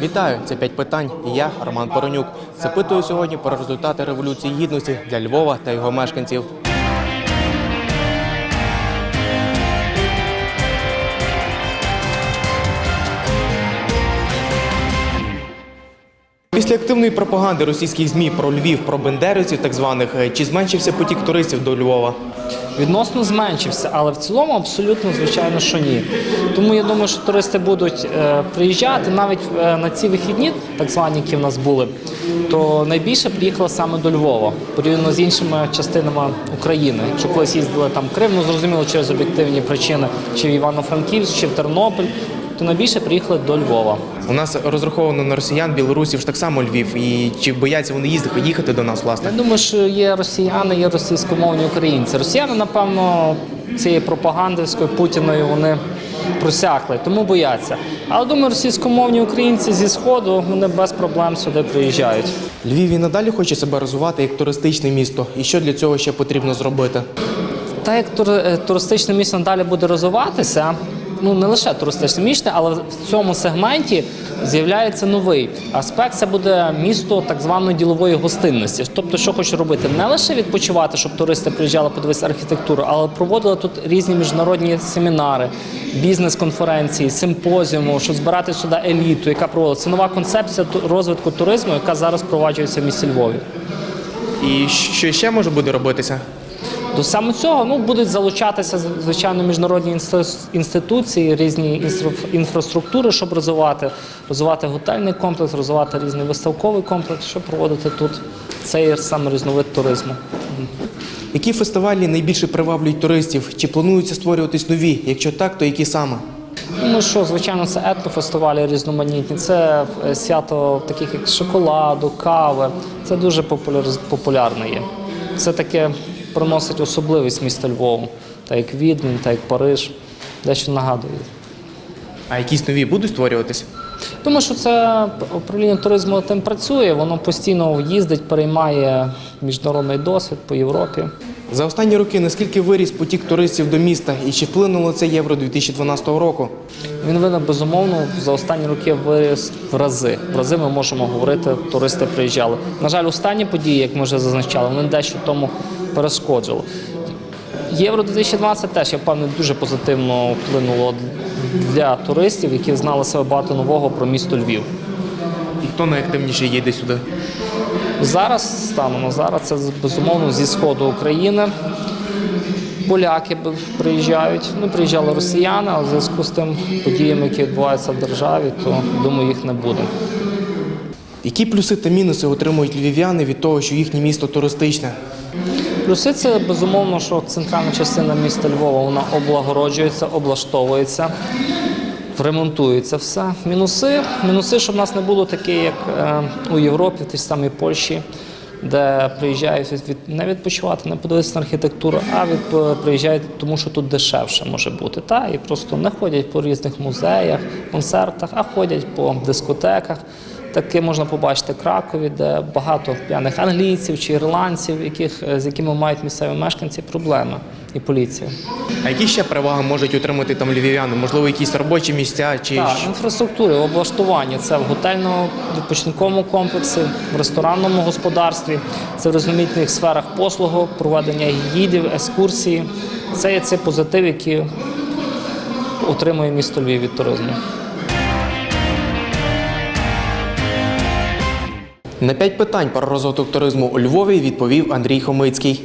Вітаю! Це п'ять питань. Я Роман Поронюк. Запитую сьогодні про результати революції гідності для Львова та його мешканців. Після активної пропаганди російських змі про Львів, про бендерівців, так званих, е, чи зменшився потік туристів до Львова? Відносно зменшився, але в цілому абсолютно звичайно, що ні. Тому я думаю, що туристи будуть е, приїжджати навіть е, на ці вихідні, так звані, які в нас були, то найбільше приїхало саме до Львова, порівняно з іншими частинами України. Якщо колись їздили там в Крим, ну зрозуміло через об'єктивні причини, чи в Івано-Франківськ, чи в Тернопіль, то найбільше приїхали до Львова. У нас розраховано на росіян, білорусів ж так само Львів. І чи бояться вони їздити, їхати до нас, власне? Я думаю, що є росіяни, є російськомовні українці. Росіяни, напевно, цієї пропагандистської путіною вони просякли, тому бояться. Але думаю, російськомовні українці зі сходу вони без проблем сюди приїжджають. Львів і надалі хоче себе розвивати як туристичне місто. І що для цього ще потрібно зробити? Та як е, туристичне місто далі буде розвиватися, ну не лише туристичне але в цьому сегменті з'являється новий аспект. Це буде місто так званої ділової гостинності. Тобто, що хоче робити, не лише відпочивати, щоб туристи приїжджали подивитися архітектуру, але проводили тут різні міжнародні семінари, бізнес-конференції, симпозіуми, щоб збирати сюди еліту, яка проводиться. Це нова концепція розвитку туризму, яка зараз впроваджується в місті Львові. І що ще може буде робитися? До саме цього ну будуть залучатися звичайно міжнародні інституції, різні інфраструктури, щоб розвивати, розвивати готельний комплекс, розвивати різний виставковий комплекс, щоб проводити тут цей саме різновид туризму. Які фестивалі найбільше приваблюють туристів? Чи плануються створюватись нові? Якщо так, то які саме? Ну що, звичайно, це етнофестивалі різноманітні. Це е, свято таких як шоколаду, кави. Це дуже популярне є. Це таке приносить особливість міста Львову, так як Відень, так як Париж, дещо нагадує. А якісь нові будуть створюватись? Тому що це управління туризму тим працює, воно постійно їздить, переймає міжнародний досвід по Європі. За останні роки наскільки виріс потік туристів до міста і чи вплинуло це євро 2012 року? Він виник безумовно за останні роки виріс в рази. В рази ми можемо говорити, туристи приїжджали. На жаль, останні події, як ми вже зазначали, вони дещо тому перешкоджили. Євро 2020 теж, я впевнений, дуже позитивно вплинуло для туристів, які знали себе багато нового про місто Львів. І хто найактивніше їде сюди? Зараз станом на зараз це безумовно зі сходу України. Поляки приїжджають. Ну, приїжджали росіяни, але в зв'язку з тим подіями, які відбуваються в державі, то думаю, їх не буде. Які плюси та мінуси отримують львів'яни від того, що їхнє місто туристичне? Плюси це безумовно, що центральна частина міста Львова вона облагороджується, облаштовується, ремонтується все. Мінуси, мінуси, щоб в нас не було таке, як е, у Європі, в тій самій Польщі, де приїжджають від, не відпочивати, не подивитися на архітектуру, а від, приїжджають, тому що тут дешевше може бути. Та? І просто не ходять по різних музеях, концертах, а ходять по дискотеках. Таке можна побачити в Кракові, де багато п'яних англійців чи ірландців, яких, е, з якими мають місцеві мешканці проблеми і поліція. А які ще переваги можуть отримати там львів'яни? Можливо, якісь робочі місця чи Так, інфраструктури, облаштування це в готельно-відпочинковому комплексі, в ресторанному господарстві, це в різноманітних сферах послугу, проведення гідів, екскурсії. Це є цей позитив, який отримує місто Львів від туризму. На п'ять питань про розвиток туризму у Львові відповів Андрій Хомицький.